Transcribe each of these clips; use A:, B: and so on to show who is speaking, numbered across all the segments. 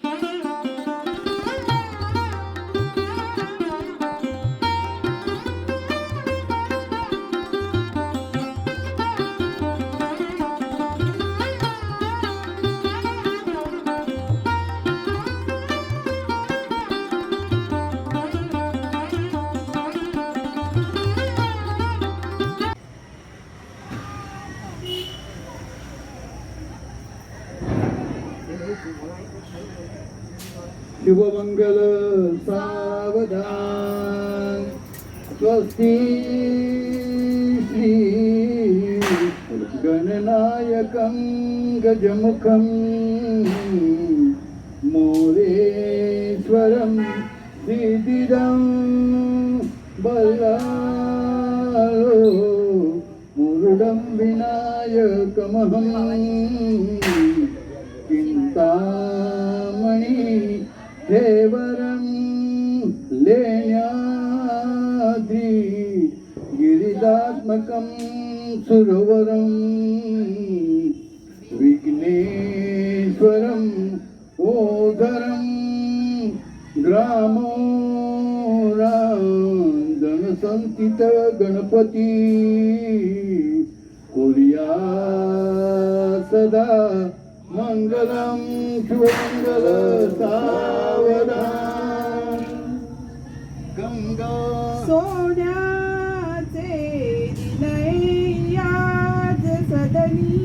A: Thank you. Shubhmangal सावधान। स्वस्ती श्री गणनायकं गजमुखं मोरेश्वरं सिद्धिदं बल्लालो मुरुडं विनायकमहं। चिन्तामणि देवरं लेण्याधी गिरिदात्मकं सुरवरं विघ्नेश्वरम् ओधरं ग्रामो जनसंतित गणपती कुर्या सदा मङ्गलं शुभमङ्गल सावधान गंगा
B: सोन्याचे दिलयाज सदनी।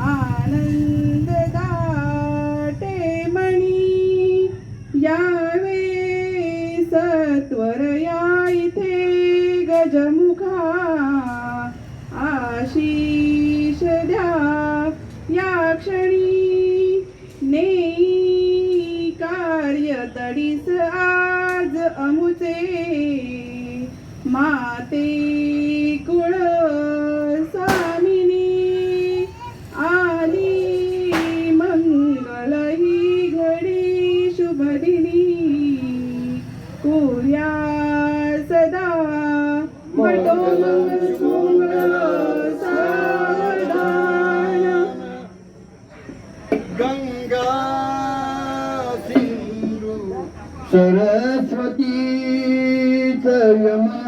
B: आनंद दाटे मणी। यावे सत्वर या इथे गजमुखा। आशी माते कुळ स्वामिनी आली मंगल ही घडी शुभदिनी. कुर्या सदा वटो मंगल मंगल सावधान
A: गंगा सिंधू सरस्वती यमा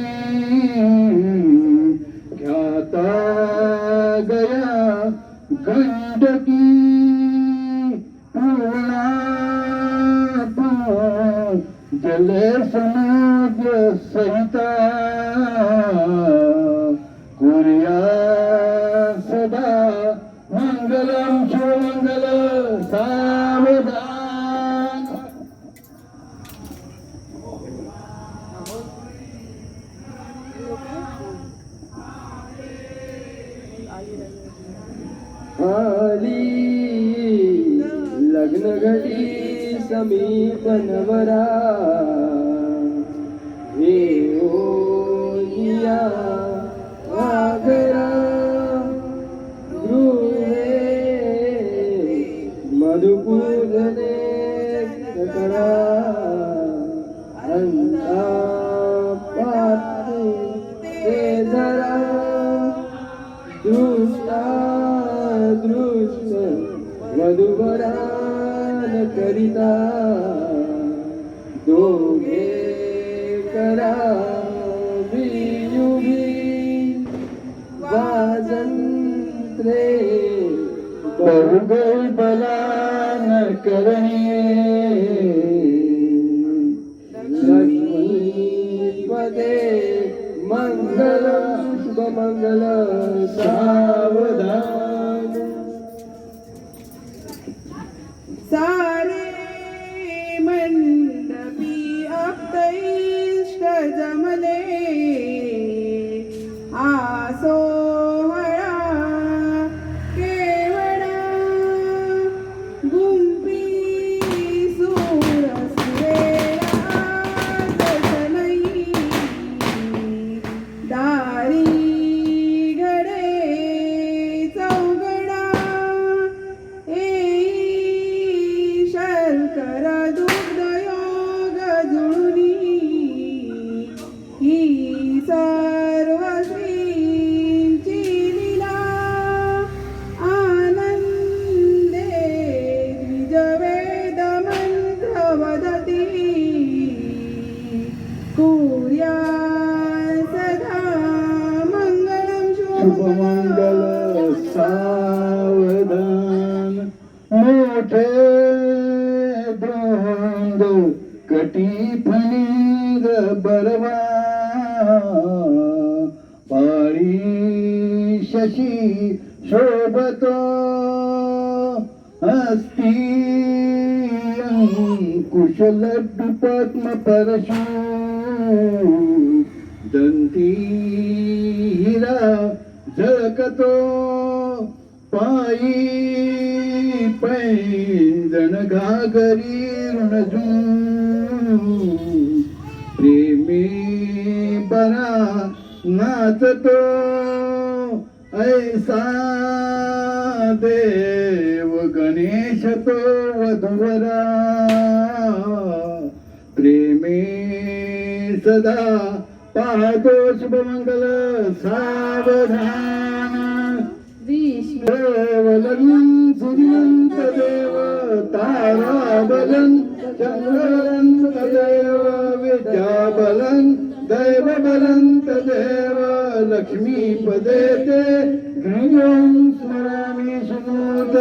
A: गंडकी पूर्णा जल सहिता
C: नगरी घडी समीप नवरा. हे ओनिया वाघरा गृहे मधुपूजने ककडा अंता ते जरा. दृष्टा दृष्ट ध्यान करिता. दोघे करा वियुगी वाजंत्रे.
A: बहुगल बलान करणे.
C: लक्ष्मीपदे मंगल शुभमंगल
B: सावध शुभमंगल सावधान
A: मोठे दोंद कटी फणीग बरवा। पाळी शशी शोभतो हस्ती कुशल डुपात्म परशू। तो पायी पैंजण घागरी ऋणजू. प्रेमी बरा नाचतो ऐसा देव गणेश तो वधुवरा. प्रेमी सदा पाहतो शुभमंगल सावधान. देवलन सूर्यंत देव ताराबलन देव विद्याबलन दैवबलंत देव लक्ष्मीपदे ते स्मरामि सुनोत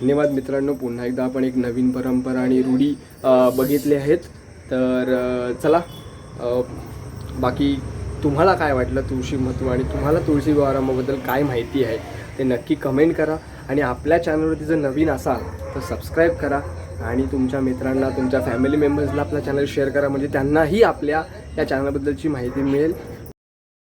C: धन्यवाद मित्रांनो पुन्हा एकदा आपण एक नवीन परंपरा आणि रूढी बघितले आहेत. तर चला. बाकी तुम्हाला काय वाटलं तुळशी महत्त्व आणि तुम्हाला तुळशी विवारामाबद्दल काय माहिती आहे ते नक्की कमेंट करा. आणि आपल्या चॅनलवरती जर नवीन असाल तर सबस्क्राईब करा. आणि तुमच्या मित्रांना तुमच्या फॅमिली मेंबर्सला आपला चॅनल शेअर करा. म्हणजे त्यांनाही आपल्या या चॅनलबद्दलची माहिती मिळेल.